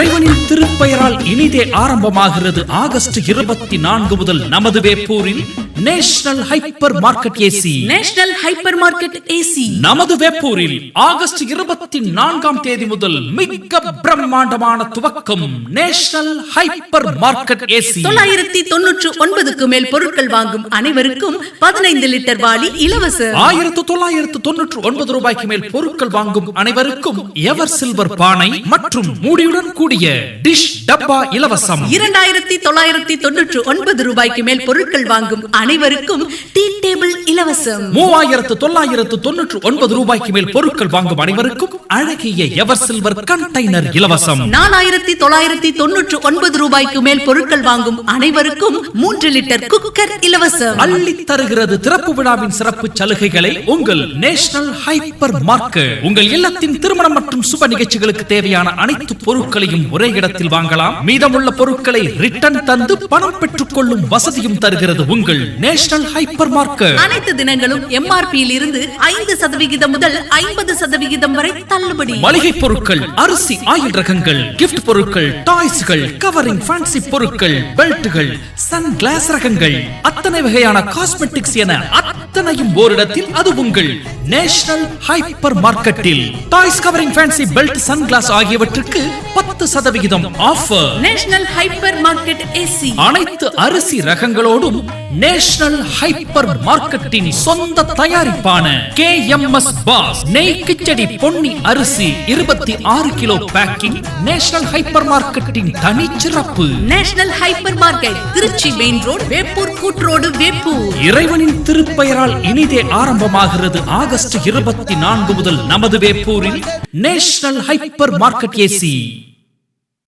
இறைவனின் திருப்பெயரால் இனிதே ஆரம்பமாகிறது ஆகஸ்ட் இருபத்தி நான்கு முதல் நமது வேப்பூரில் national hypermarket AC national hypermarket AC நமது வேப்பூரில் ஆகஸ்ட் இருபத்தி நான்காம் தேதி முதல் மிக பிரம்மாண்டமான துவக்கம் நேஷனல் ஹைப்பர் மார்க்கெட் ஏசி தொள்ளாயிரத்தி தொன்னூற்று ஒன்பதுக்கு மேல் பொருட்கள் வாங்கும் அனைவருக்கும் பதினைந்து லிட்டர் வாளி இலவசம் ஆயிரத்து தொள்ளாயிரத்து தொன்னூற்று ஒன்பது ரூபாய்க்கு மேல் பொருட்கள் வாங்கும் அனைவருக்கும் எவர் சில்வர் பானை மற்றும் மூடியுடன் கூடிய டிஷ் டப்பா இலவசம். இரண்டாயிரத்தி தொள்ளாயிரத்தி தொன்னூற்று ஒன்பது ரூபாய்க்கு மேல் பொருட்கள் வாங்கும் அனைவருக்கும் டீ டேபிள் இலவசம். மூவாயிரத்து தொள்ளாயிரத்து தொன்னூற்று ஒன்பது ரூபாய்க்கு மேல் பொருட்கள் வாங்கும் அனைவருக்கும் அழகிய எவர் சில்வர் கண்டெய்னர் இலவசம். நாலாயிரத்தி தொள்ளாயிரத்தி தொன்னூற்று ஒன்பது ரூபாய்க்கு மேல் பொருட்கள் வாங்கும் அனைவருக்கும் மூன்று லிட்டர் குக்கர் இலவசம். அள்ளி தருகிறது திறப்பு விழாவின் சிறப்பு சலுகைகளை உங்கள் நேஷனல் ஹைப்பர் மார்க்கெட் உங்கள் இல்லத்தின் திருமணம் மற்றும் சுப நிகழ்ச்சிகளுக்கு தேவையான அனைத்து பொருட்களையும் ஒரே இடத்தில் வாங்கலாம். மீதமுள்ள பொருட்களை ரிட்டன் தந்து பணம் பெற்றுக் கொள்ளும் வசதியும் தருகிறது உங்கள் நேஷனல் ஹைப்பர் மார்க்கெட் அனைத்து தினங்களும் எம்ஆர்பியில் இருந்து ஐந்து சதவிகிதம் முதல் ஐம்பது சதவிகிதம் வரை தள்ளுபடி. மளிகை பொருட்கள் அரிசி ஆயில் ரகங்கள் கிஃப்ட் பொருட்கள் டாய்ஸ்கள் கவரிங் ஃபேன்சி பொருட்கள் பெல்ட்டுகள் சன் கிளாஸ் ரகங்கள் அத்தனை வகையான காஸ்மெட்டிக்ஸ் என அத்தனையும் ஓரிடத்தில் அது உங்கள் நேஷனல் ஹைப்பர் மார்க்கெட்டில் toys covering fancy belt sun glass ஆகியவற்றுக்கு பத்து சதவிகிதம் offer national hyper market AC அனைத்து அரிசி ரகங்களோடும் நேஷனல் ஹைப்பர் மார்க்கெட்டின் சொந்த தயாரிப்பான கே எம் எஸ் பாஸ் நெய் கிச்சடி பொன்னி அரிசி இருபத்தி ஆறு கிலோ பேக்கிங் நேஷனல் ஹைப்பர் மார்க்கெட்டின் தனிச்சிறப்பு. National hypermarket Trichy main road Veppur கூட்ரோடு Veppur. இறைவனின் திருப்பெயரால் இனிதே ஆரம்பமாகிறது ஆகஸ்ட் இருபத்தி நான்கு முதல் நமது வேப்பூரில் நேஷனல் ஹைப்பர் மார்க்கெட் ஏசி.